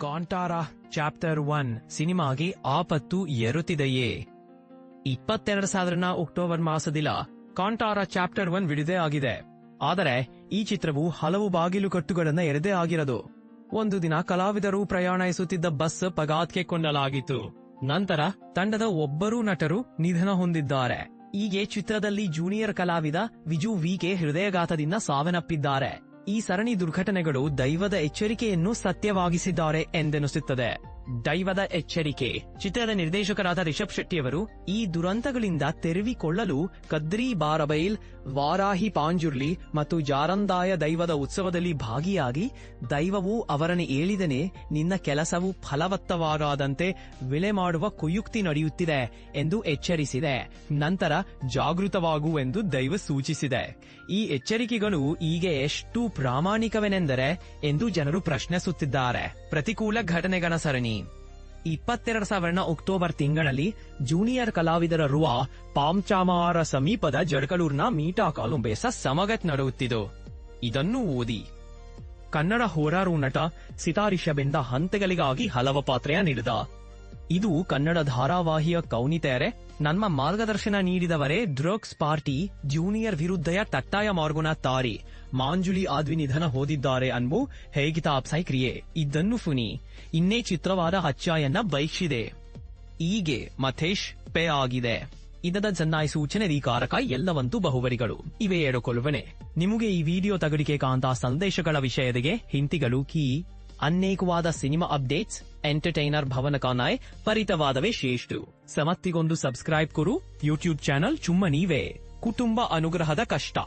ಕಾಂಟಾರ chapter one ಸಿನಿಮಾಗೆ ಆಪತ್ತು ಏರುತ್ತಿದೆಯೇ ಇಪ್ಪತ್ತೆರಡು ಸಾವಿರನ ಅಕ್ಟೋಬರ್ ಮಾಸದಿಲ್ಲ ಕಾಂಟಾರ ಚಾಪ್ಟರ್ ಒನ್ ಬಿಡುಗಡೆ ಆಗಿದೆ. ಆದರೆ, ಈ ಚಿತ್ರವು ಹಲವು ಬಾಗಿಲು ಕಟ್ಟುಗಳನ್ನ ಎರೆದೇ ಆಗಿರದು. ಒಂದು ದಿನ ಕಲಾವಿದರು ಪ್ರಯಾಣಿಸುತ್ತಿದ್ದ ಬಸ್ ಪಗಾತ್ಗೆ ಕೊಂಡಲಾಗಿತ್ತು. ನಂತರ ತಂಡದ ಒಬ್ಬರು ನಟರು ನಿಧನ ಹೊಂದಿದ್ದಾರೆ. ಹೀಗೆ ಚಿತ್ರದಲ್ಲಿ ಜೂನಿಯರ್ ಕಲಾವಿದ ವಿಜು ವಿಕೆ ಹೃದಯಘಾತದಿಂದ ಸಾವನ್ನಪ್ಪಿದ್ದಾರೆ. ಈ ಸರಣಿ ದುರ್ಘಟನೆಗಳು ದೈವದ ಎಚ್ಚರಿಕೆಯನ್ನು ಸತ್ಯವಾಗಿಸಿದ್ದಾರೆ ಎಂದೆನಿಸುತ್ತದೆ. ದೈವದ ಎಚ್ಚರಿಕೆ. ಚಿತ್ರದ ನಿರ್ದೇಶಕರಾದ ರಿಷಬ್ ಶೆಟ್ಟಿಯವರು ಈ ದುರಂತಗಳಿಂದ ತೆರವಿಕೊಳ್ಳಲು ಕದ್ರಿ ಬಾರಬೈಲ್, ವಾರಾಹಿ ಪಾಂಜುರ್ಲಿ ಮತ್ತು ಜಾರಂದಾಯ ದೈವದ ಉತ್ಸವದಲ್ಲಿ ಭಾಗಿಯಾಗಿ ದೈವವು ಅವರನ್ನು ಹೇಳಿದನೆ ನಿನ್ನ ಕೆಲಸವು ಫಲವತ್ತವಾಗದಂತೆ ವಿಲೆ ಮಾಡುವ ಕುಯುಕ್ತಿ ನಡೆಯುತ್ತಿದೆ ಎಂದು ಎಚ್ಚರಿಸಿದೆ. ನಂತರ ಜಾಗೃತವಾಗುವೆಂದು ದೈವ ಸೂಚಿಸಿದೆ. ಈ ಎಚ್ಚರಿಕೆಗಳು ಈಗ ಎಷ್ಟು ಪ್ರಾಮಾಣಿಕವೆನೆಂದರೆ ಎಂದು ಜನರು ಪ್ರಶ್ನಿಸುತ್ತಿದ್ದಾರೆ. ಪ್ರತಿಕೂಲ ಘಟನೆಗಳ ಸರಣಿ. ಇಪ್ಪತ್ತೆರಡು ಸಾವಿರನ ಅಕ್ಟೋಬರ್ ತಿಂಗಳಲ್ಲಿ ಜೂನಿಯರ್ ಕಲಾವಿದರ ರುವ ಪಾಮ್ಚಾಮಾರ ಸಮೀಪದ ಜಡ್ಕಲೂರ್ನ ಮೀಟಾ ಕಾಲುಂಬೇಸ ಸಮಗತ್ ನಡೆಯುತ್ತಿದ್ದು ಇದನ್ನು ಓದಿ ಕನ್ನಡ ಹೋರಾರು ನಟ ಸಿತಾರಿಷ ಬೆಂದ ಹಂತೆಗಳಿಗಾಗಿ ಹಲವ ಪಾತ್ರೆಯ ನೀಡಿದ. ಇದು ಕನ್ನಡ ಧಾರಾವಾಹಿಯ ಕೌನಿತೆಯರೆ ನಮ್ಮ ಮಾರ್ಗದರ್ಶನ ನೀಡಿದವರೇ ಡ್ರಗ್ಸ್ ಪಾರ್ಟಿ ಜೂನಿಯರ್ ವಿರುದ್ಧಯ ತಟ್ಟಾಯ ಮಾರ್ಗುನ ತಾರಿ. ಮಾಂಜುಳಿ ಆದ್ವಿ ನಿಧನ ಹೋದಿದ್ದಾರೆ ಅನ್ಬು ಹೇಗಿತ ಅಪ್ಸೈ ಕ್ರಿಯೆ. ಇದನ್ನು ಫುನಿ. ಇನ್ನೇ ಚಿತ್ರವಾದ ಹಚ್ಚಾಯನ್ನ ಬೈಕ್ಷಿದೆ. ಹೀಗೆ ಮಥೇಶ್ ಪೇ ಆಗಿದೆ. ಇದದ ಜನ್ನಾಯ್ ಸೂಚನೆ ರೀಕಾರಕ ಎಲ್ಲವಂತೂ ಬಹುಬರಿಗಳು ಇವೆ ಏಡುಕೊಳ್ಳುವನೆ ನಿಮಗೆ ಈ ವಿಡಿಯೋ ತಗಡಿಕೆ ಕಾಂತ ಸಂದೇಶಗಳ ವಿಷಯದಿಗೆ ಹಿಂತಿಗಳು ಕೀ. ಅನೇಕವಾದ ಸಿನಿಮಾ ಅಪ್ಡೇಟ್ಸ್, ಎಂಟರ್ಟೈನರ್ ಭವನ ಕಾನಾಯ್ ಪರಿತವಾದವೇ ಶ್ರೇಷ್ಠ. ಸಮತ್ತಿಗೊಂದು ಸಬ್ಸ್ಕ್ರೈಬ್ ಕೊರು ಯೂಟ್ಯೂಬ್ ಚಾನಲ್ ಚುಮ್ಮ ನೀವೇ ಕುಟುಂಬ ಅನುಗ್ರಹದ ಕಷ್ಟ.